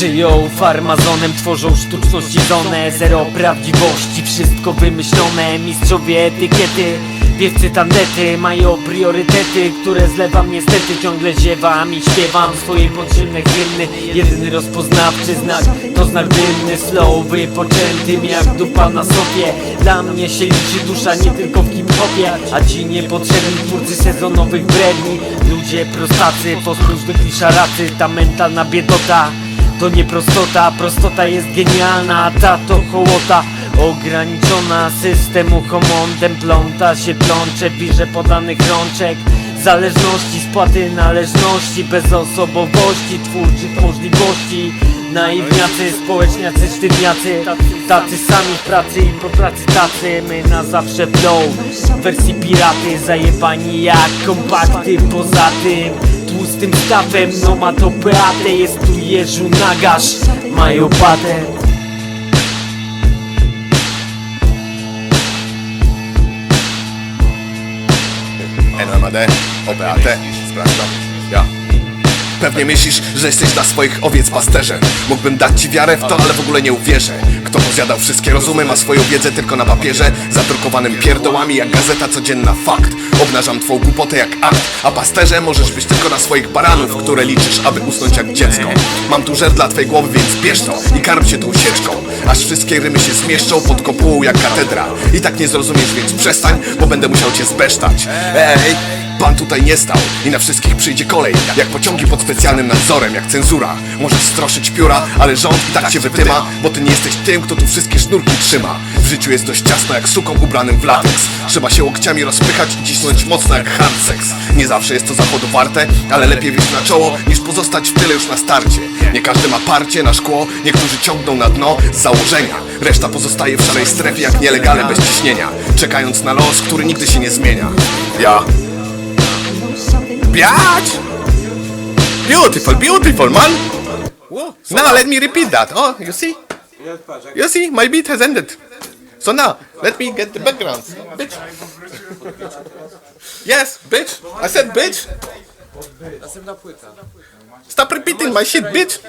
Żyją farmazonem, tworzą sztuczność i zonę Zero prawdziwości, wszystko wymyślone. Mistrzowie etykiety, wiewcy tandety Mają priorytety, które zlewam niestety. Ciągle ziewam i śpiewam swoje podziemne hymny. Jedyny rozpoznawczy znak to znak dymny. Slow wypoczętym jak dupa na sobie Dla mnie się liczy dusza nie tylko w hip-hopie. A ci niepotrzebni twórcy sezonowych bredni. Ludzie prostacy, postój zwykli szaracy Ta mentalna biedota to nie prostota, prostota jest genialna, ta to hołota. Ograniczona systemu homontem pląta się plącze, wirze podanych rączek. Zależności, spłaty należności, bezosobowości, twórczych możliwości. Naiwniacy, społeczniacy, sztywniacy Tacy sami w pracy i po pracy tacy. My na zawsze flow wersji piraty zajebani jak kompakty Poza tym z tym stawem No ma to beatę, jest tu Jeżu Nagasz Mają patę en av de, og Beate Pewnie myślisz, że jesteś dla swoich owiec pasterzem Mógłbym dać ci wiarę w to, ale w ogóle nie uwierzę. Kto pozjadał wszystkie rozumy, ma swoją wiedzę tylko na papierze Zadrukowanym pierdołami jak gazeta codzienna fakt. Obnażam twą głupotę jak akt A pasterze możesz być tylko na swoich baranów Które liczysz, aby usnąć jak dziecko. Mam tu żer dla twej głowy, więc bierz to I karm się tą sieczką. Aż wszystkie rymy się zmieszczą pod kopułą jak katedra. I tak nie zrozumiesz, więc przestań, bo będę musiał cię zbesztać. Ej, Pan tutaj nie stał i na wszystkich przyjdzie kolej. Jak pociągi pod specjalnym nadzorem, jak cenzura. Możesz stroszyć pióra, ale rząd i tak cię wytyma Bo ty nie jesteś tym, kto tu wszystkie sznurki trzyma. W życiu jest dość ciasno jak suką ubranym w lateks Trzeba się łokciami rozpychać i cisnąć mocno jak hardsex Nie zawsze jest to zachodu warte, ale lepiej wyjść na czoło Niż pozostać w tyle już na starcie. Nie każdy ma parcie na szkło, niektórzy ciągną na dno z założenia. Reszta pozostaje w szarej strefie jak nielegale bez ciśnienia Czekając na los, który nigdy się nie zmienia. Ja Biatch! Beautiful, beautiful, man! Now let me repeat that. Oh, you see? You see, my beat has ended. So now, let me get the background. Bitch. Yes, bitch. I said bitch. Stop repeating my shit, bitch.